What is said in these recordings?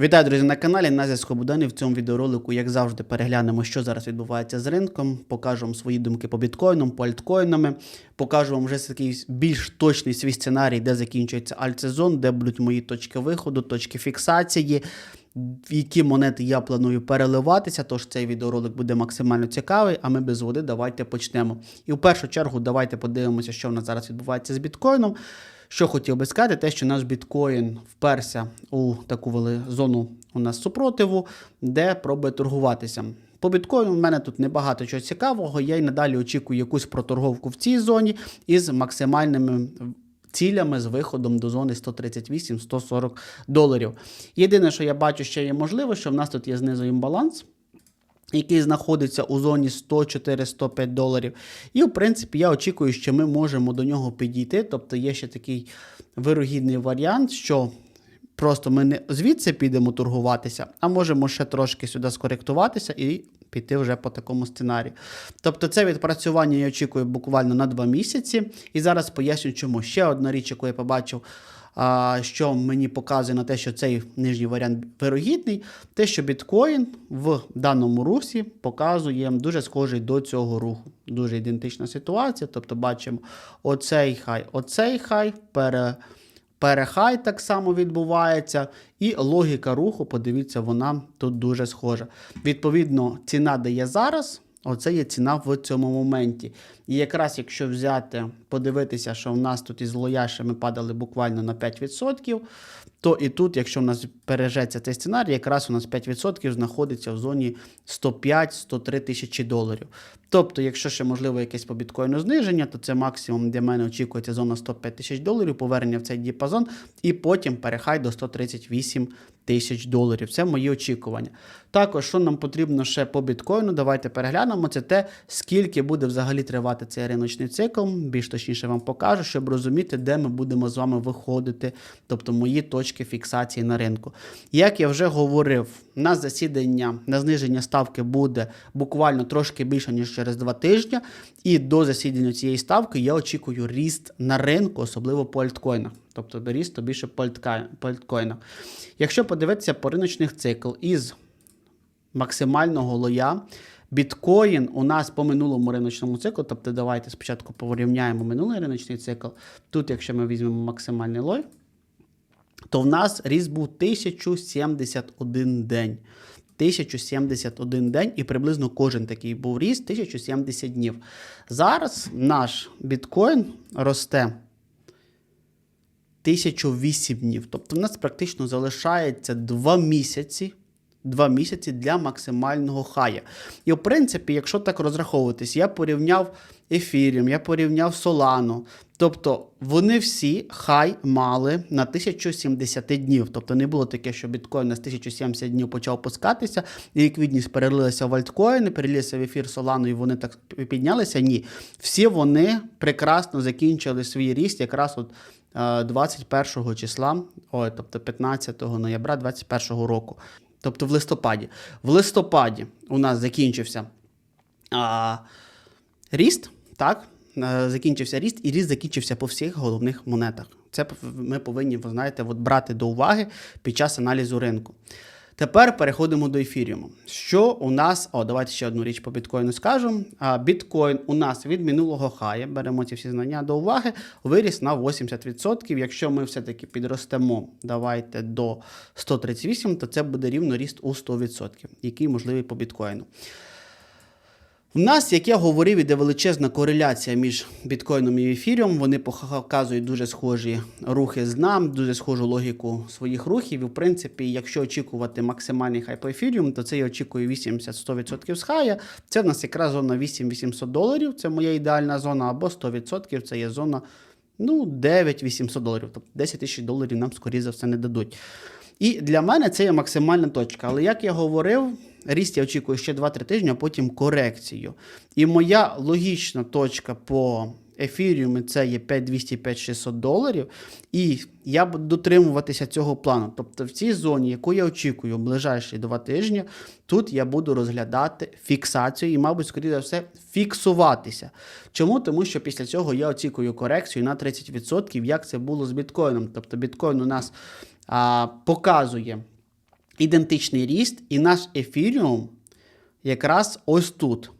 Вітаю, друзі, на каналі на зв'язку Будані. В цьому відеоролику, як завжди, переглянемо, що зараз відбувається з ринком. Покажу вам свої думки по біткоїнам, по альткоїнам. Покажу вам вже такий більш точний свій сценарій, де закінчується альтсезон, де будуть мої точки виходу, точки фіксації, в які монети я планую переливатися. Тож цей відеоролик буде максимально цікавий. А ми без води давайте почнемо. І в першу чергу давайте подивимося, що в нас зараз відбувається з біткоїном. Що хотів би сказати, те, що наш біткоін вперся у таку вели- зону у нас супротиву, де пробує торгуватися. По біткоїну в мене тут небагато чого цікавого. Я й надалі очікую якусь проторговку в цій зоні із максимальними цілями з виходом до зони 138-140 доларів. Єдине, що я бачу, ще є можливо, що в нас тут є знизу імбаланс який знаходиться у зоні 104-105 доларів. І, в принципі, я очікую, що ми можемо до нього підійти. Тобто є ще такий вирогідний варіант, що просто ми не звідси підемо торгуватися, а можемо ще трошки сюди скоректуватися і піти вже по такому сценарію. Тобто це відпрацювання я очікую буквально на 2 місяці. І зараз поясню, чому. Ще одна річ, яку я побачив що мені показує на те, що цей нижній варіант вирогідний, те, що біткоін в даному русі показує дуже схожий до цього руху. Дуже ідентична ситуація. Тобто бачимо оцей хай, оцей хай, пере, перехай так само відбувається. І логіка руху, подивіться, вона тут дуже схожа. Відповідно, ціна, де є зараз. Оце є ціна в цьому моменті. І якраз якщо взяти, подивитися, що в нас тут із лояшами падали буквально на 5%, то і тут, якщо в нас бережеться цей сценарій, якраз у нас 5% знаходиться в зоні 105-103 тисячі доларів. Тобто, якщо ще можливо якесь по біткоїну зниження, то це максимум для мене очікується зона 105 тисяч доларів, повернення в цей діапазон, і потім перехай до 138 тисяч доларів. Це мої очікування. Також, що нам потрібно ще по біткоїну, давайте переглянемо. Це те, скільки буде взагалі тривати цей риночний цикл. Більш точніше вам покажу, щоб розуміти, де ми будемо з вами виходити, тобто мої точки фіксації на ринку. Як я вже говорив, на засідання на зниження ставки буде буквально трошки більше, ніж через два тижні. І до засідання цієї ставки я очікую ріст на ринку, особливо по альткоїнах. Тобто до рісту більше по альткоїнах. Якщо подивитися по риночних цикл із максимального лоя. Біткоін у нас по минулому риночному циклу, тобто давайте спочатку порівняємо минулий риночний цикл. Тут, якщо ми візьмемо максимальний лой, то в нас ріст був 1071 день. 1071 день, і приблизно кожен такий був ріст 1070 днів. Зараз наш біткоін росте 1008 днів. Тобто в нас практично залишається 2 місяці. Два місяці для максимального хая. І, в принципі, якщо так розраховуватись, я порівняв Ethereum, я порівняв Solana. Тобто вони всі хай мали на 1070 днів. Тобто не було таке, що біткоін на 1070 днів почав пускатися, і ліквідність перелилася в альткоїни, перелилася в ефір Solana, і вони так піднялися. Ні. Всі вони прекрасно закінчили свій ріст якраз от е, 21 числа, ой, тобто 15 ноября 2021 року. Тобто в листопаді. В листопаді у нас закінчився а, ріст, так? Е, Закінчився ріст, і ріст закінчився по всіх головних монетах. Це ми повинні, ви знаєте, от брати до уваги під час аналізу ринку. Тепер переходимо до ефіріуму. Що у нас, о, давайте ще одну річ по біткоїну скажу. А, Біткоін у нас від минулого хая, беремо ці всі знання до уваги, виріс на 80%. Якщо ми все-таки підростемо, давайте до 138, то це буде рівно ріст у 100%, який можливий по біткоїну. У нас, як я говорив, іде величезна кореляція між біткоїном і ефіріум. Вони показують дуже схожі рухи з нам, дуже схожу логіку своїх рухів. І, в принципі, якщо очікувати максимальний хай по ефіріум, то це я очікую 80-100% з хая. Це в нас якраз зона 8800 доларів. Це моя ідеальна зона, або 100% це є зона ну, 9-800 доларів. Тобто 10 тисяч доларів нам, скоріше за все, не дадуть. І для мене це є максимальна точка. Але як я говорив, ріст я очікую ще 2-3 тижні, а потім корекцію. І моя логічна точка по ефіріумі це є 5200-5600 доларів. І я буду дотримуватися цього плану. Тобто в цій зоні, яку я очікую в ближайші 2 тижні, тут я буду розглядати фіксацію і, мабуть, скоріше за все, фіксуватися. Чому? Тому що після цього я очікую корекцію на 30%, як це було з біткоїном. Тобто біткоін у нас а, показує ідентичний ріст, і наш ефіріум якраз ось тут.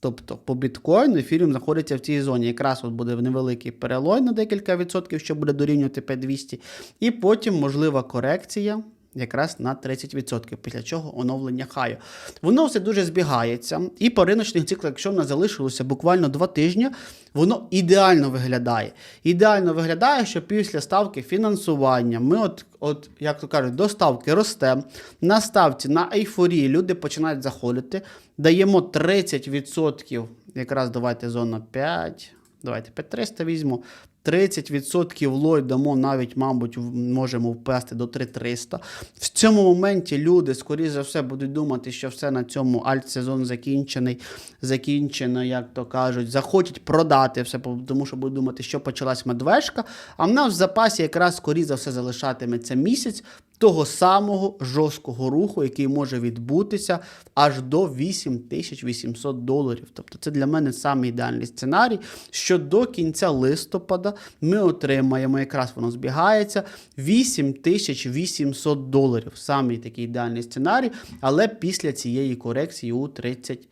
Тобто по біткоїну ефіріум знаходиться в цій зоні. Якраз от буде невеликий перелой на декілька відсотків, що буде дорівнювати 5200. І потім можлива корекція якраз на 30%, після чого оновлення хаю. Воно все дуже збігається. І по риночних циклах, якщо в нас залишилося буквально 2 тижні, воно ідеально виглядає. Ідеально виглядає, що після ставки фінансування ми, от, от як то кажуть, до ставки ростемо. На ставці на ейфорії люди починають заходити. Даємо 30%, якраз давайте зона 5. Давайте 5300 візьму. 30% лой дамо навіть, мабуть, можемо впасти до 3300. В цьому моменті люди, скоріше за все, будуть думати, що все на цьому альт-сезон закінчений, закінчено, як то кажуть, захочуть продати все, тому що будуть думати, що почалась медвежка. А в нас в запасі якраз скоріше за все залишатиметься місяць того самого жорсткого руху, який може відбутися аж до 8800 доларів. Тобто це для мене саме ідеальний сценарій, що до кінця листопада ми отримаємо, якраз воно збігається, 8800 доларів. Самий такий ідеальний сценарій, але після цієї корекції у 30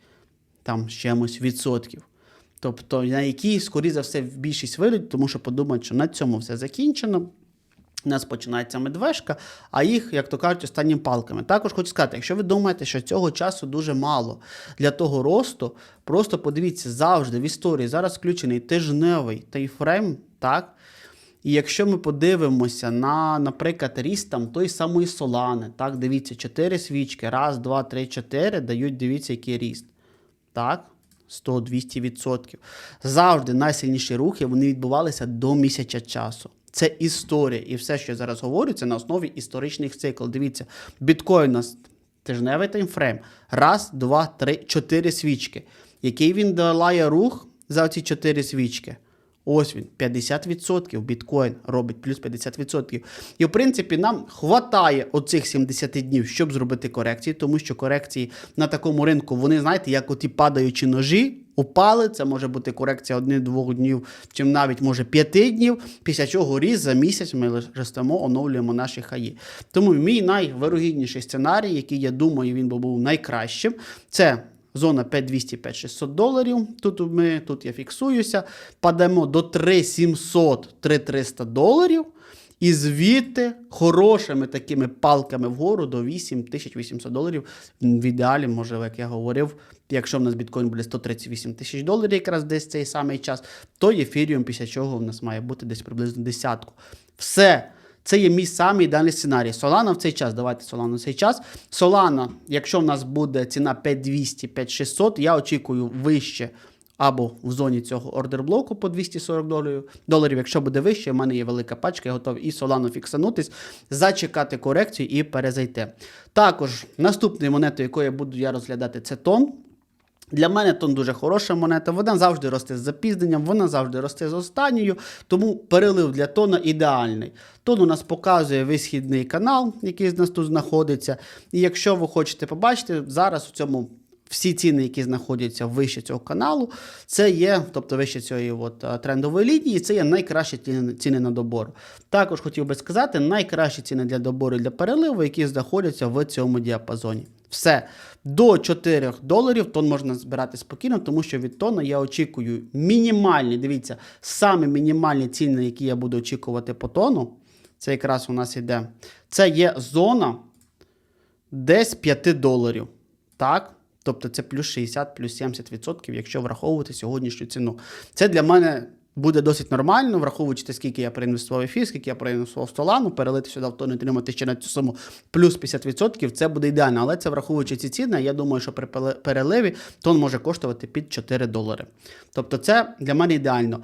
там з чимось відсотків. Тобто, на які, скоріше за все, більшість вийдуть, тому що подумають, що на цьому все закінчено. У нас починається медвежка, а їх, як то кажуть, останніми палками. Також хочу сказати, якщо ви думаєте, що цього часу дуже мало для того росту, просто подивіться завжди в історії. Зараз включений тижневий тайфрейм, так? І якщо ми подивимося на, наприклад, ріст там той самої Солани, так, дивіться, 4 свічки, раз, два, три, чотири дають, дивіться, який ріст. Так? 100-200%. Завжди найсильніші рухи вони відбувалися до місяця часу. Це історія. І все, що я зараз говорю, це на основі історичних циклів. Дивіться, біткоін у нас тижневий таймфрейм. Раз, два, три, чотири свічки. Який він долає рух за ці чотири свічки? Ось він, 50% біткоін робить плюс 50%. І в принципі нам хватає оцих 70 днів, щоб зробити корекції, тому що корекції на такому ринку, вони, знаєте, як оті падаючі ножі, упали. Це може бути корекція одних-двох днів, чим навіть може п'яти днів, після чого різ за місяць ми ростемо, оновлюємо наші хаї. Тому мій найвирогідніший сценарій, який я думаю, він би був найкращим, це. Зона 5200-5600 доларів. Тут ми, тут я фіксуюся. Падемо до 3700-3300 доларів. І звідти хорошими такими палками вгору до 8800 доларів. В ідеалі, може, як я говорив, якщо в нас біткоін буде 138 тисяч доларів, якраз десь цей самий час, то ефіріум після чого в нас має бути десь приблизно десятку. Все. Це є мій самий ідеальний сценарій. Солана в цей час. Давайте Солана в цей час. Солана, якщо в нас буде ціна 5200, 5600, я очікую вище або в зоні цього ордерблоку по 240 доларів. доларів. Якщо буде вище, в мене є велика пачка, я готовий і Солану фіксанутись, зачекати корекцію і перезайти. Також наступною монетою, якою я буду я розглядати, це тон. Для мене тон дуже хороша монета. Вона завжди росте з запізненням, вона завжди росте з останньою, тому перелив для тона ідеальний. Тон у нас показує висхідний канал, який з нас тут знаходиться. І якщо ви хочете побачити, зараз у цьому. Всі ціни, які знаходяться вище цього каналу, це є, тобто вище цієї от, трендової лінії, це є найкращі ціни, ціни на добор. Також хотів би сказати, найкращі ціни для добору і для переливу, які знаходяться в цьому діапазоні. Все. До 4 доларів тон можна збирати спокійно, тому що від тона я очікую мінімальні, дивіться, саме мінімальні ціни, які я буду очікувати по тону. Це якраз у нас іде. Це є зона десь 5 доларів. Так? Тобто це плюс 60, плюс 70%, якщо враховувати сьогоднішню ціну. Це для мене буде досить нормально, враховуючи скільки я проінвестував ефір, скільки я проінвестував в Солану, перелити сюди в тон отримати ще на цю суму плюс 50%, це буде ідеально. Але це враховуючи ці ціни, я думаю, що при переливі тон може коштувати під 4 долари. Тобто це для мене ідеально.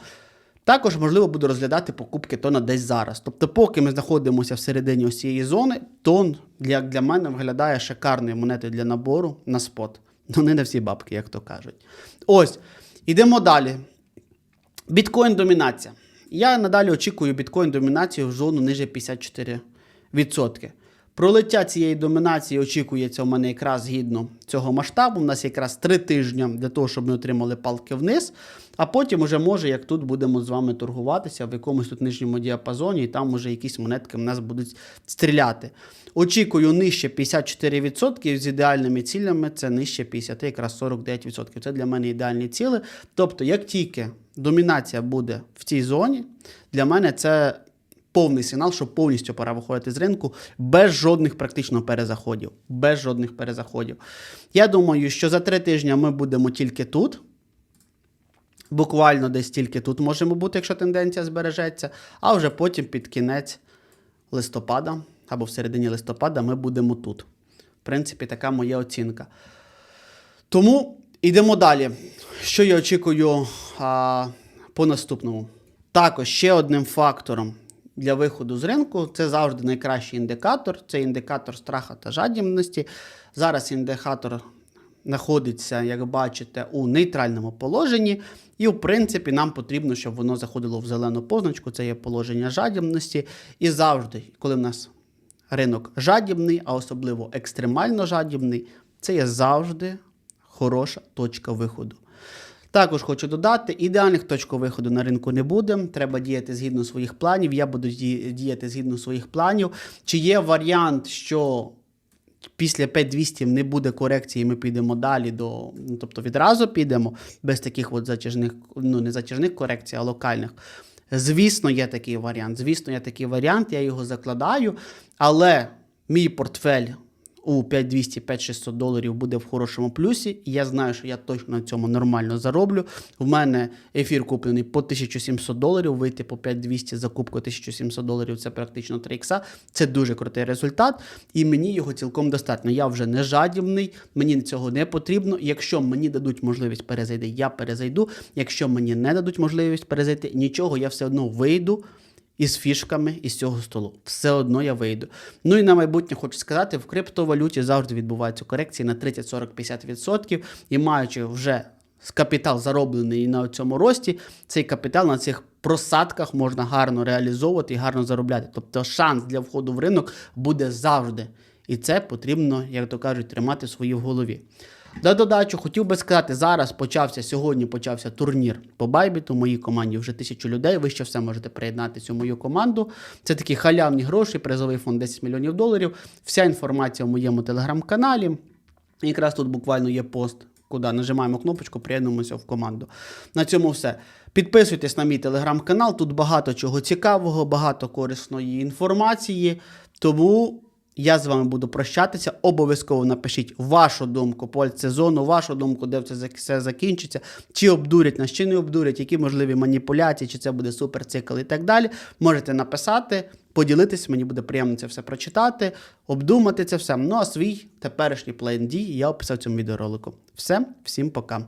Також можливо буду розглядати покупки тона десь зараз. Тобто, поки ми знаходимося всередині ось цієї зони, тон для, для мене виглядає шикарною монетою для набору на спот. Ну, не на всі бабки, як то кажуть. Ось, ідемо далі. Біткоін домінація. Я надалі очікую біткоін домінацію в зону ниже 54%. Пролиття цієї домінації очікується у мене якраз згідно цього масштабу. У нас якраз три тижні для того, щоб ми отримали палки вниз. А потім уже може, як тут будемо з вами торгуватися в якомусь тут нижньому діапазоні, і там уже якісь монетки в нас будуть стріляти. Очікую нижче 54% з ідеальними цілями це нижче 50, якраз 49%. Це для мене ідеальні ціли. Тобто, як тільки домінація буде в цій зоні, для мене це повний сигнал, що повністю пора виходити з ринку без жодних практично перезаходів. Без жодних перезаходів. Я думаю, що за три тижні ми будемо тільки тут. Буквально десь тільки тут можемо бути, якщо тенденція збережеться, а вже потім під кінець листопада або в середині листопада ми будемо тут. В принципі, така моя оцінка. Тому йдемо далі. Що я очікую а, по наступному? Також ще одним фактором для виходу з ринку це завжди найкращий індикатор. Це індикатор страха та жадібності. Зараз індикатор знаходиться, як бачите, у нейтральному положенні. І, в принципі, нам потрібно, щоб воно заходило в зелену позначку. Це є положення жадібності. І завжди, коли в нас ринок жадібний, а особливо екстремально жадібний, це є завжди хороша точка виходу. Також хочу додати, ідеальних точок виходу на ринку не буде. Треба діяти згідно своїх планів. Я буду діяти згідно своїх планів. Чи є варіант, що після 5200 не буде корекції, ми підемо далі до, ну, тобто відразу підемо без таких от затяжних, ну не затяжних корекцій, а локальних. Звісно, є такий варіант. Звісно, є такий варіант, я його закладаю, але мій портфель у 5200-5600 доларів буде в хорошому плюсі. Я знаю, що я точно на цьому нормально зароблю. В мене ефір куплений по 1700 доларів, вийти по 5200 закупку 1700 доларів це практично 3 ікса. Це дуже крутий результат, і мені його цілком достатньо. Я вже не жадібний, мені цього не потрібно. Якщо мені дадуть можливість перезайти, я перезайду. Якщо мені не дадуть можливість перезайти, нічого, я все одно вийду із фішками із цього столу. Все одно я вийду. Ну і на майбутнє хочу сказати, в криптовалюті завжди відбуваються корекції на 30, 40, 50%. І маючи вже капітал зароблений на цьому рості, цей капітал на цих просадках можна гарно реалізовувати і гарно заробляти. Тобто шанс для входу в ринок буде завжди. І це потрібно, як то кажуть, тримати свої в голові. На додачу хотів би сказати, зараз почався сьогодні почався турнір по Байбіту. Моїй команді вже тисячу людей. Ви ще все можете приєднатися у мою команду. Це такі халявні гроші, призовий фонд 10 мільйонів доларів. Вся інформація в моєму телеграм-каналі. Якраз тут буквально є пост, куди нажимаємо кнопочку, приєднуємося в команду. На цьому все. Підписуйтесь на мій телеграм-канал. Тут багато чого цікавого, багато корисної інформації. Тому. Я з вами буду прощатися. Обов'язково напишіть вашу думку по альтсезону, вашу думку, де це зак- все закінчиться, чи обдурять нас, чи не обдурять, які можливі маніпуляції, чи це буде суперцикл і так далі. Можете написати, поділитись, мені буде приємно це все прочитати, обдумати це все. Ну а свій теперішній план дій я описав цьому відеоролику. Все, всім пока.